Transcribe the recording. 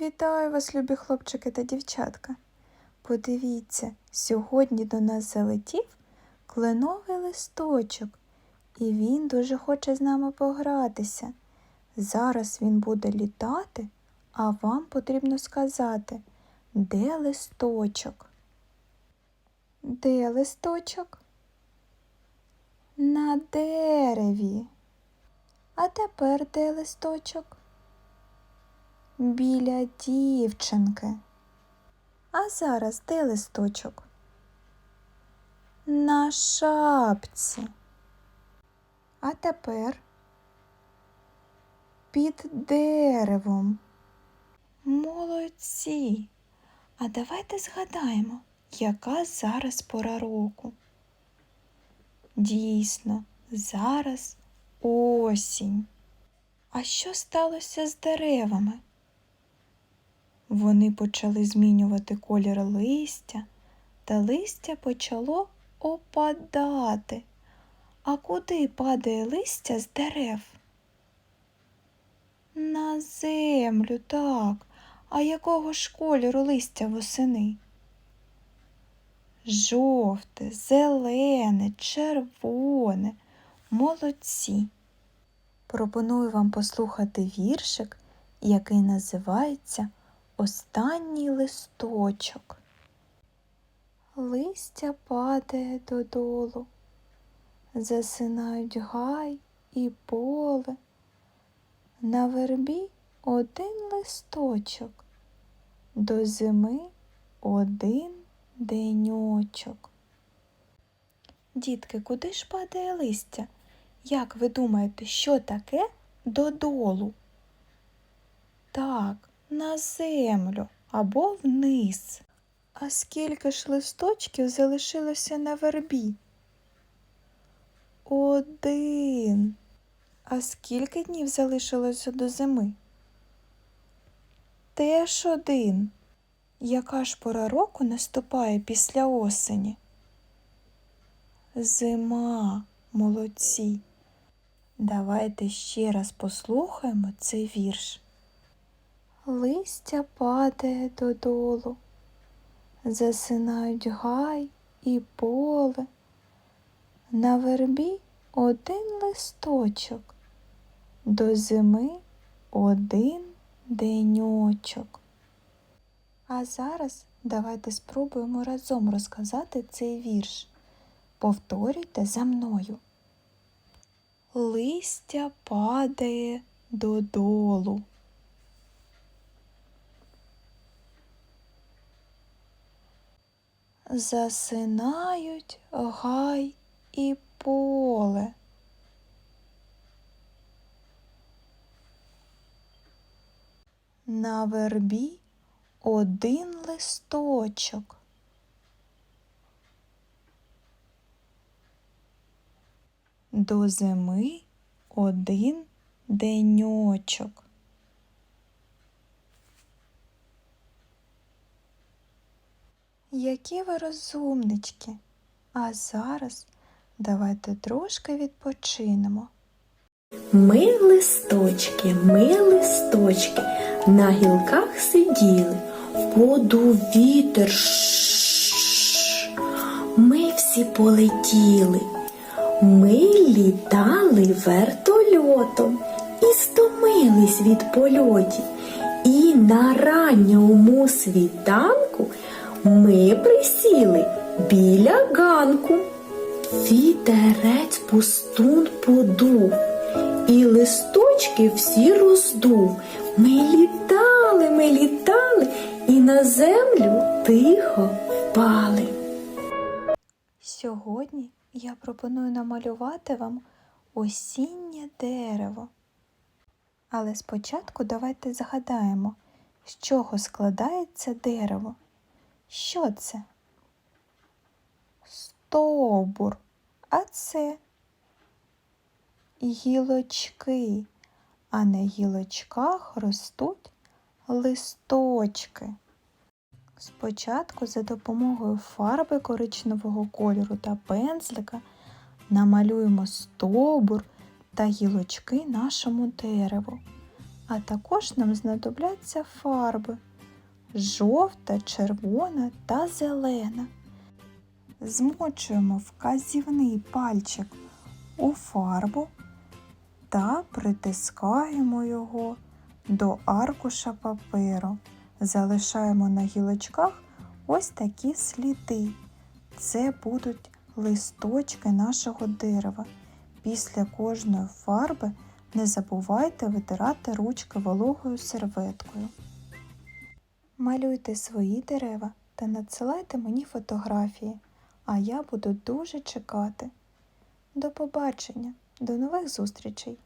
Вітаю вас, любі хлопчики та дівчатка. Подивіться, сьогодні до нас залетів кленовий листочок, і він дуже хоче з нами погратися. Зараз він буде літати, а вам потрібно сказати, де листочок? Де листочок? На дереві. А тепер де листочок? Біля дівчинки. А зараз де листочок? На шапці. А тепер під деревом. Молодці. А давайте згадаємо, яка зараз пора року. Дійсно, зараз осінь. А що сталося з деревами? Вони почали змінювати колір листя, та листя почало опадати. А куди падає листя з дерев? На землю, так. А якого ж кольору листя восени? Жовте, зелене, червоне. Молодці. Пропоную вам послухати віршик, який називається Останній листочок. Листя падає додолу, засинають гай і поле. На вербі один листочок, до зими один деньочок. Дітки, куди ж падає листя? Як ви думаєте, що таке додолу? Так, на землю або вниз. А скільки ж листочків залишилося на вербі? Один. А скільки днів залишилося до зими? Теж один. Яка ж пора року наступає після осені? Зима, молодці. Давайте ще раз послухаємо цей вірш. Листя падає додолу, засинають гай і поле. На вербі один листочок, до зими один деньочок. А зараз давайте спробуємо разом розказати цей вірш. Повторюйте за мною. Листя падає додолу. Засинають гай і поле. На вербі один листочок. До зими один деньочок. Які ви розумнички. А зараз давайте трошки відпочинемо. Ми листочки, ми листочки, на гілках сиділи, подув вітер. Шш. Ми всі полетіли. Ми літали вертольотом і стомились від польотів. І на ранньому світанку ми присіли біля ганку. Вітерець пустун подув, і листочки всі роздув. Ми літали, ми літали, і на землю тихо впали. Сьогодні я пропоную намалювати вам осіннє дерево. Але спочатку давайте згадаємо, з чого складається дерево. Що це? Стовбур, а це гілочки, а на гілочках ростуть листочки. Спочатку за допомогою фарби коричневого кольору та пензлика намалюємо стовбур та гілочки нашому дереву. А також нам знадобляться фарби жовта, червона та зелена. Змочуємо вказівний пальчик у фарбу та притискаємо його до аркуша паперу. Залишаємо на гілочках ось такі сліди. Це будуть листочки нашого дерева. Після кожної фарби не забувайте витирати ручки вологою серветкою. Малюйте свої дерева та надсилайте мені фотографії, а я буду дуже чекати. До побачення, до нових зустрічей!